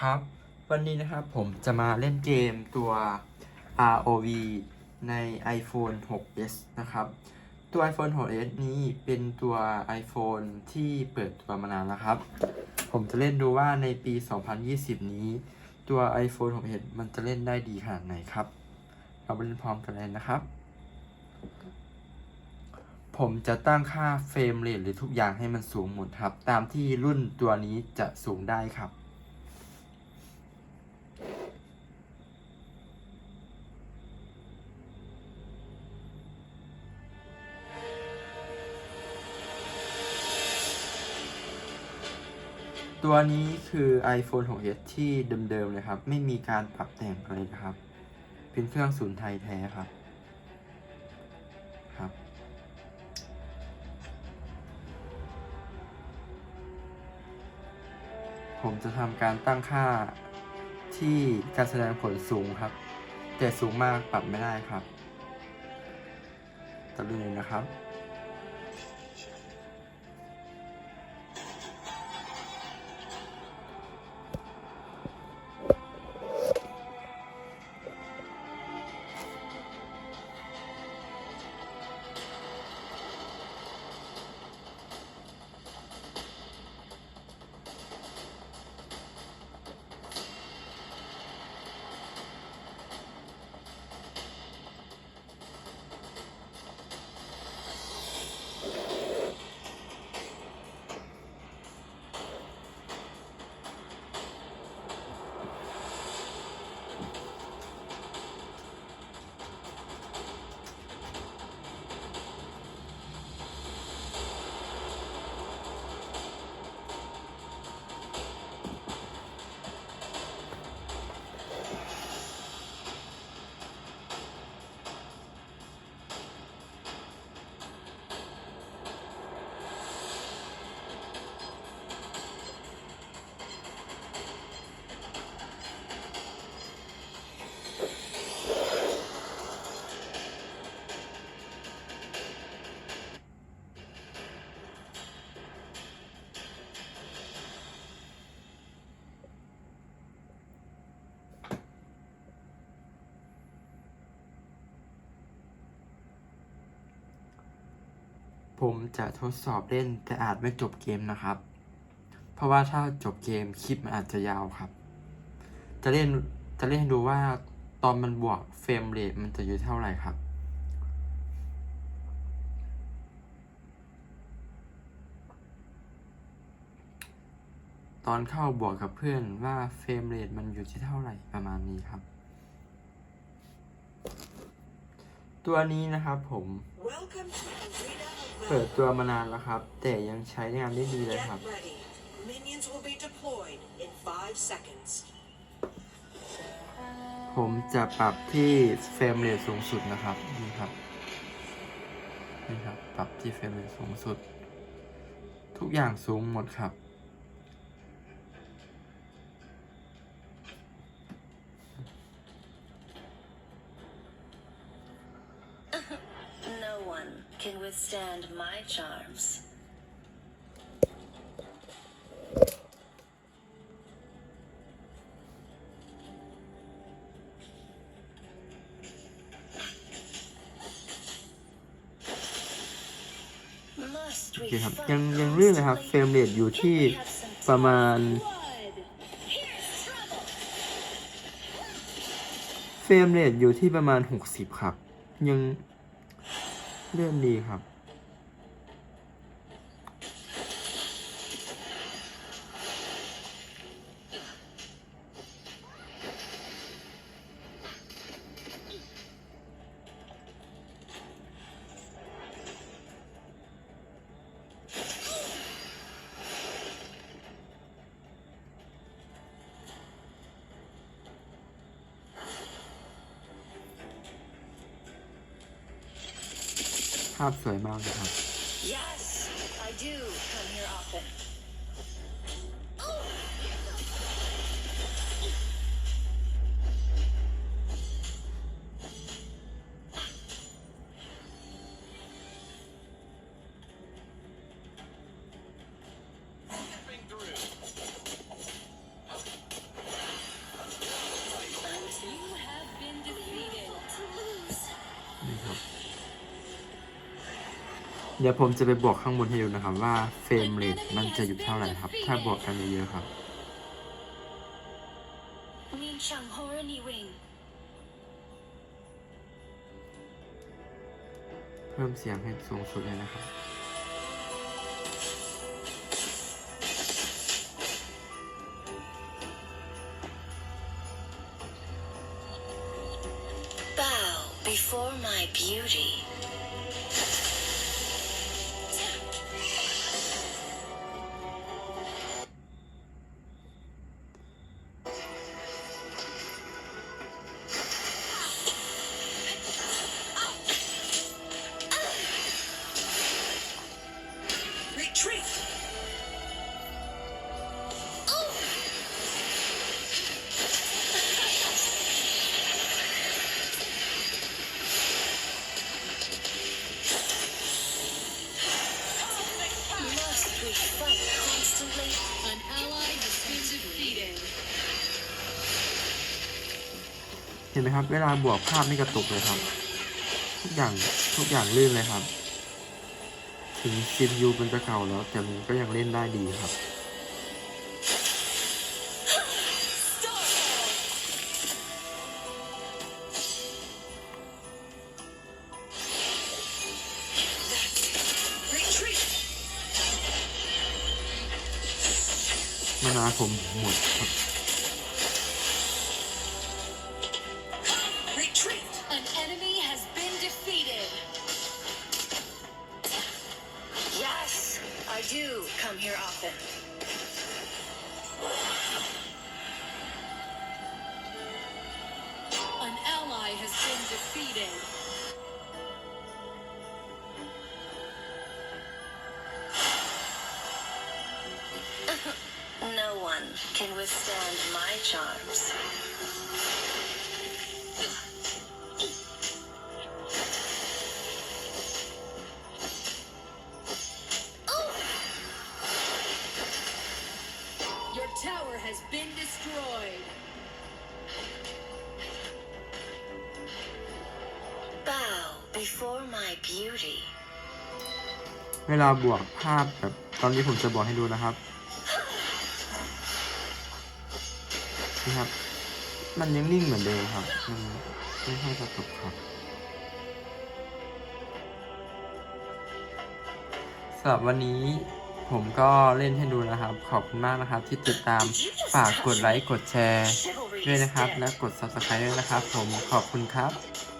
ครับ วันนี้นะครับผมจะมาเล่นเกมตัว ROV ใน iPhone 6s นะครับ ตัว iPhone 6s นี้เป็นตัว iPhone ที่เปิดตัวมานานแล้วครับ ผมจะเล่นดูว่าในปี 2020 นี้ ตัว iPhone 6s มันจะเล่นได้ดีขนาดไหนครับ เราไปเล่นพร้อมกันเลยนะครับ ผมจะตั้งค่าเฟรมเรทหรือทุกอย่างให้มันสูงหมดครับ ตามที่รุ่นตัวนี้จะสูงได้ครับ ตัวนี้คือ iPhone 6s ที่เดิมๆเลยครับ ไม่มีการปรับแต่งอะไรนะครับ เป็นเครื่องศูนย์ไทยแท้ครับ ครับ ผมจะทำการตั้งค่าที่การแสดงผลสูงครับ แต่สูงมากปรับไม่ได้ครับตัดเลยนะครับ ผมจะทดสอบเล่นแต่อาจไม่จบเกมนะครับ เพราะว่าถ้าจบเกมคลิปมันอาจจะยาวครับ จะเล่นจะเล่นให้ดูว่าตอนมันบวกเฟรมเรทมันจะอยู่เท่าไหร่ครับ ตอนเข้าบวกกับเพื่อนว่าเฟรมเรทมันอยู่ที่เท่าไหร่ประมาณนี้ครับ ตัวนี้นะครับผม Welcome to เปิด Valor. ตัวมานานแล้วครับ แต่ยังใช้งานได้ดีเลยครับ Get ready. Minions will be deployed in five seconds. ผมจะปรับที่เฟรมเรทสูงสุดนะครับ นี่ครับ นี่ครับ ปรับที่เฟรมเรทสูงสุด ทุกอย่างสูงหมดครับ one can withstand my charms. โอเคครับยังยังเรื่อยเลยครับเฟรมเรทอยู่ที่ประมาณเฟรมเรทอยู่ที่ประมาณ 60 ครับ ยัง เลื่อนดีครับ ภาพสวยมากเลยครับ Yes, I do come here often. เดี๋ยวผมจะไปบวกข้างบนให้ดูนะครับว่าเฟรมเรทมันจะอยู่เท่าไหร่ครับ ถ้าบวกกันเยอะๆครับเพิ่มเสียงให้สูงสุดเลยนะครับ Bow before my beauty. เห็นไหมครับ เวลาบวกภาพไม่กระตุกเลยครับ ทุกอย่างทุกอย่างลื่นเลยครับ ถึง CPU มันจะเก่าแล้ว แต่มันก็ยังเล่นได้ดีครับ Retreat! มานาผมหมดครับ come here often. An ally has been defeated. No one can withstand my charms. เวลาบวกภาพแบบตอนนี้ผมจะบอกให้ดูนะครับนี่ครับ มันยังนิ่งเหมือนเดิมครับมันไม่ค่อยกระตุกครับสำหรับวันนี้ผมก็เล่นให้ดูนะครับ ขอบคุณมากนะครับ ที่ติดตามฝากกดไลค์กดแชร์ Chivalry ด้วย is นะครับ dead. และกด subscribe ด้วยนะครับ ผมขอบคุณครับ Bow